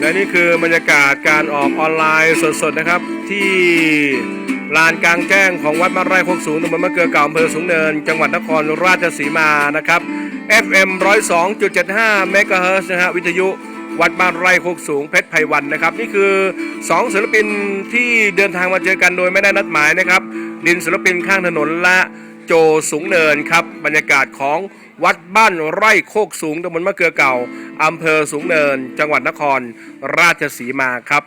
และนี่คือบรรยากาศการออกออนไลน์สดๆนะครับ ที่ลานกลางแจ้งของวัดมะไร่โคกสูงตำบลมะเกลือเก่าอำเภอสูงเนิน จังหวัดนครราชสีมานะครับ FM 102.75เมกะเฮิรตซ์นะฮะวิทยุวัดบ้านไร่โคกสูงเพชรไพวันนะครับ นี่คือ 2 ศิลปินที่เดินทางมาเจอกันโดยไม่ได้นัดหมายนะครับ ดินศิลปินข้างถนนและ โจสูงเนินครับ บรรยากาศของวัดบ้านไร่โคกสูงตำบลมะเกลือเก่าอำเภอสูงเนิน จังหวัดนครราชสีมาครับ